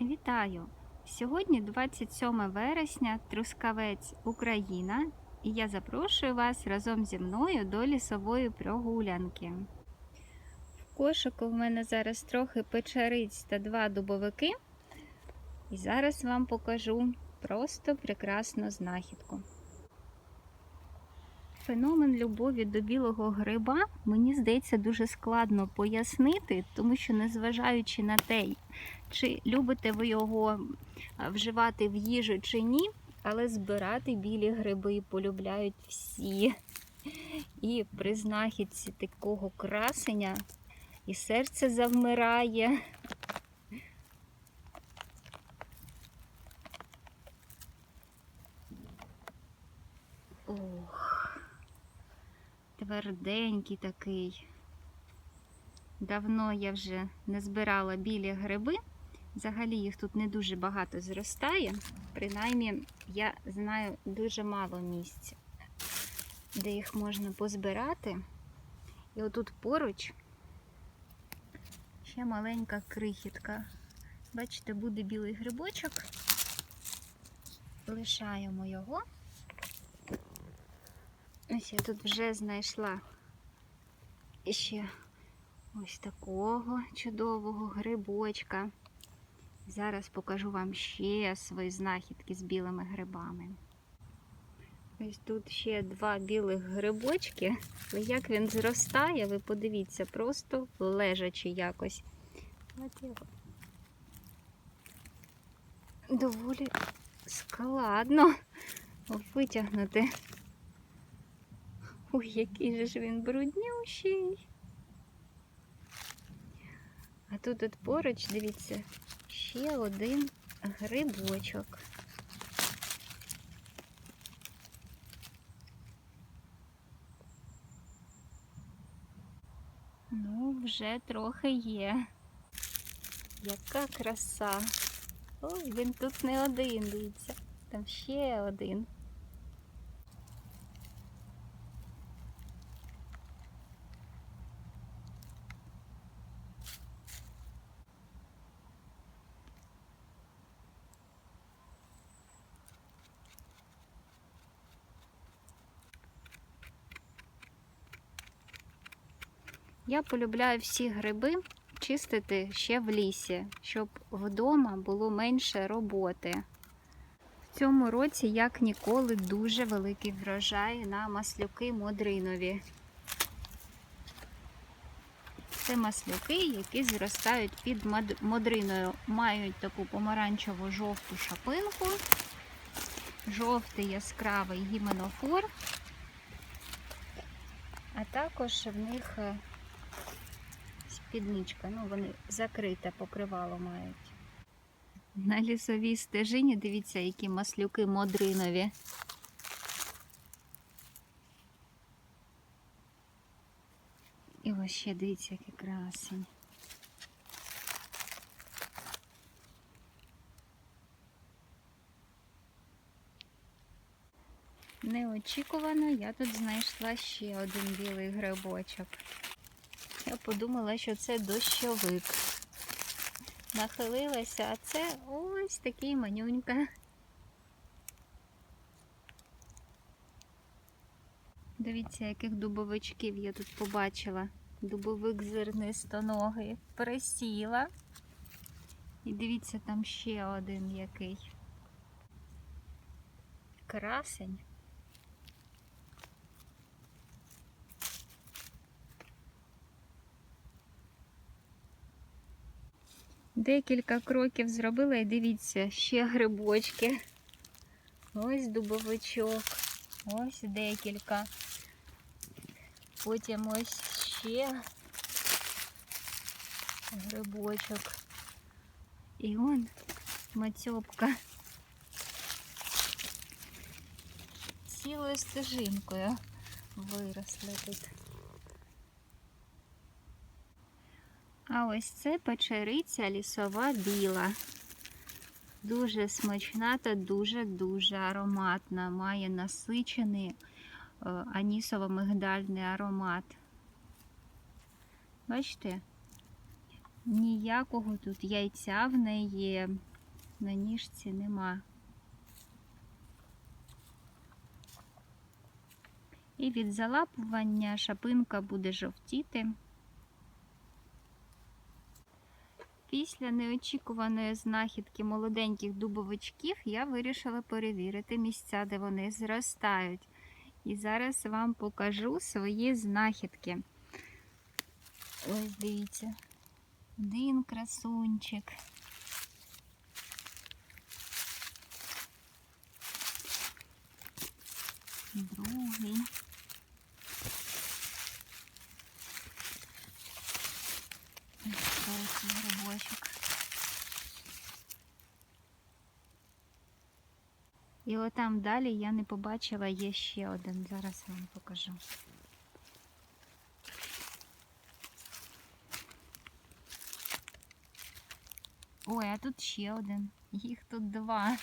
Вітаю! Сьогодні 27 вересня, Трускавець, Україна, і я запрошую вас разом зі мною до лісової прогулянки. В кошику в мене зараз трохи печериць та два дубовики. І зараз вам покажу просто прекрасну знахідку. Феномен любові до білого гриба мені здається дуже складно пояснити, тому що незважаючи на те, чи любите ви його вживати в їжу чи ні, але збирати білі гриби полюбляють всі. І при знахідці такого красення і серце завмирає. Тверденький такий. Давно я вже не збирала білі гриби. Взагалі їх тут не дуже багато зростає. Принаймні, я знаю дуже мало місця, де їх можна позбирати. І отут поруч ще маленька крихітка. Бачите, буде білий грибочок. Лишаємо його. Ось я тут вже знайшла ще ось такого чудового грибочка. Зараз покажу вам ще свої знахідки з білими грибами. Ось тут ще два білих грибочки. Як він зростає, ви подивіться, просто лежачи якось. От його. Доволі складно витягнути. Ой, який же ж він бруднющий. А тут от поруч, дивіться, ще один грибочок. Ну, вже трохи є. Яка краса. Ой, він тут не один, дивіться. Там ще один. Я полюбляю всі гриби чистити ще в лісі, щоб вдома було менше роботи. В цьому році, як ніколи, дуже великий врожай на маслюки модринові. Це маслюки, які зростають під модриною, мають таку помаранчево жовту шапинку, жовтий яскравий гіменофор, а також в них спідничка, ну вони закрите покривало мають. На лісовій стежині дивіться, які маслюки модринові. І ось ще дивіться, який красень. Неочікувано я тут знайшла ще один білий грибочок. Я подумала, що це дощовик. Нахилилася, а це ось такий манюнька. Дивіться, яких дубовичків я тут побачила. Дубовик зернистоногий. Присіла. І дивіться, там ще один який. Красень. Декілька кроків зробила і дивіться, ще грибочки. Ось дубовичок, ось декілька. Потім ось ще грибочок. І он мацьопка. Цілою стежинкою виросли тут. А ось це печериця лісова біла. Дуже смачна та дуже-дуже ароматна. Має насичений е, анісово-мигдальний аромат. Бачите? Ніякого тут яйця в неї на ніжці нема. І від залапування шапинка буде жовтіти. Після неочікуваної знахідки молоденьких дубовичків я вирішила перевірити місця, де вони зростають. І зараз вам покажу свої знахідки. Ось дивіться, один красунчик. Другий. Ось цей грибочок. І отам далі я не побачила, є ще один. Зараз вам покажу. Ой, а тут ще один. Їх тут два.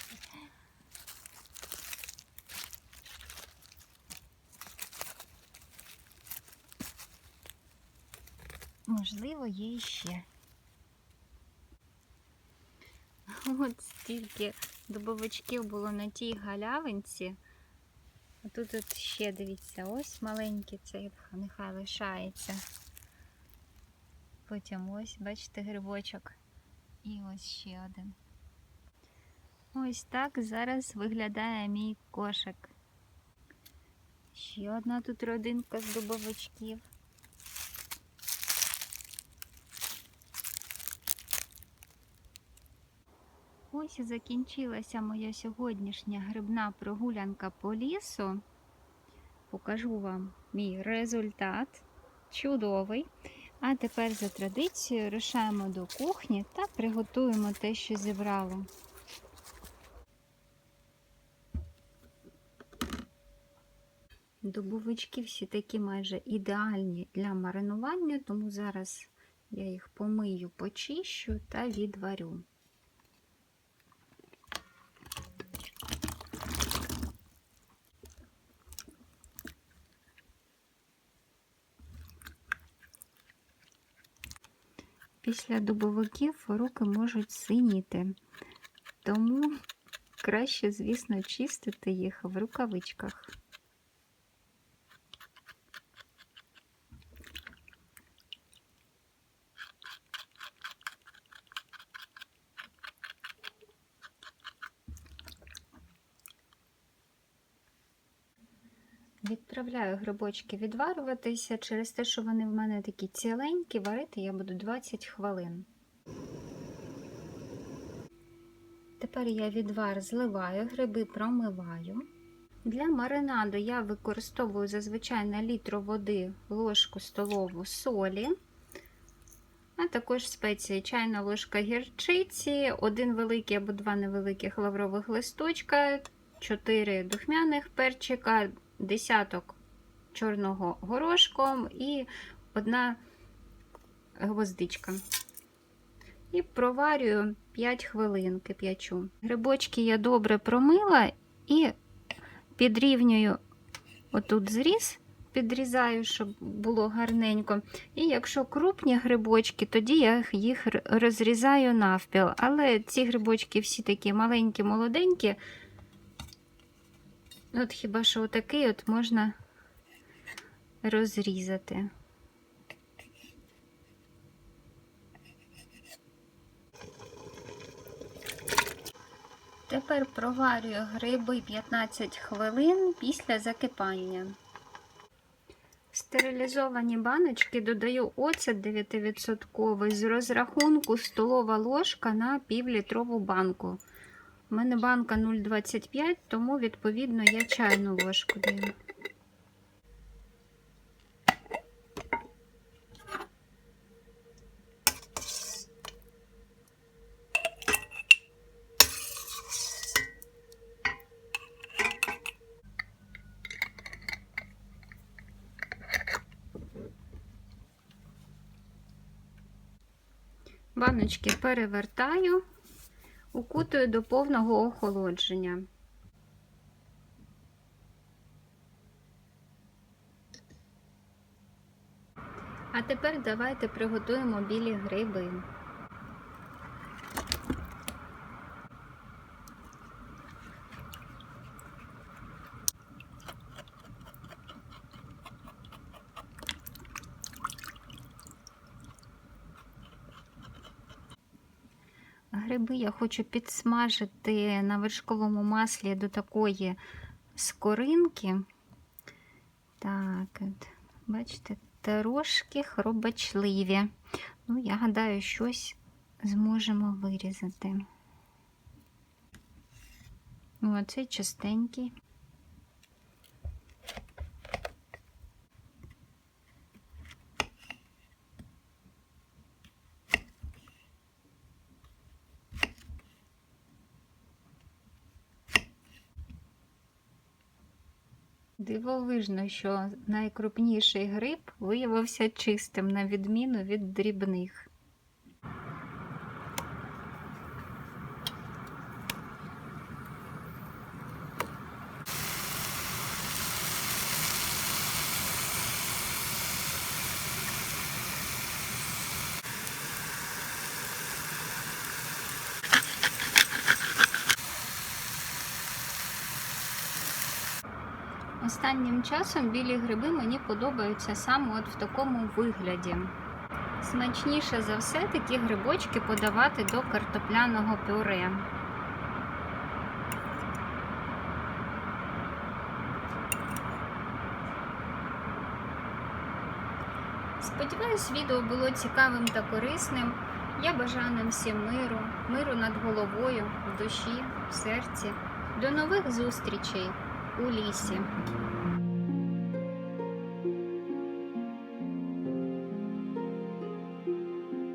Можливо, є іще. От стільки дубовичків було на тій галявинці. А тут от ще дивіться, ось маленький цей нехай лишається. Потім ось, бачите, грибочок. І ось ще один. Ось так зараз виглядає мій кошик. Ще одна тут родинка з дубовичків. Ось і закінчилася моя сьогоднішня грибна прогулянка по лісу. Покажу вам мій результат. Чудовий. А тепер за традицією рушаємо до кухні та приготуємо те, що зібрало. Дубовички всі такі майже ідеальні для маринування, тому зараз я їх помию, почищу та відварю. Після дубовиків руки можуть синіти, тому краще, звісно, чистити їх в рукавичках. Відправляю грибочки відварюватися через те, що вони в мене такі ціленькі, варити я буду 20 хвилин. Тепер я відвар зливаю, гриби промиваю. Для маринаду я використовую зазвичай на літру води ложку столову солі, а також спеції чайна ложка гірчиці, один великий або два невеликих лаврових листочка, 4 духмяних перчика, десяток чорного горошком і одна гвоздичка. І проварюю 5 хвилин кип'ячу. Грибочки я добре промила і підрівнюю отут зріз, підрізаю, щоб було гарненько. І якщо крупні грибочки, тоді я їх розрізаю навпіл. Але ці грибочки всі такі маленькі, молоденькі. От хіба що отакий от можна розрізати. Тепер проварюю гриби 15 хвилин після закипання. В стерилізовані баночки додаю оцет 9% з розрахунку столова ложка на півлітрову банку. У мене банка 0,25, тому, відповідно, я чайну ложку даю. Баночки перевертаю укутую до повного охолодження. А тепер давайте приготуємо білі гриби. Гриби я хочу підсмажити на вершковому маслі до такої скоринки. Так, от, бачите, трошки хробачливі. Ну, я гадаю, щось зможемо вирізати. Оцей цей Дивовижно, що найкрупніший гриб виявився чистим, на відміну від дрібних. Останнім часом білі гриби мені подобаються саме от в такому вигляді. Смачніше за все такі грибочки подавати до картопляного пюре. Сподіваюсь, відео було цікавим та корисним. Я бажаю нам всім миру, миру над головою, в душі, в серці. До нових зустрічей у лісі.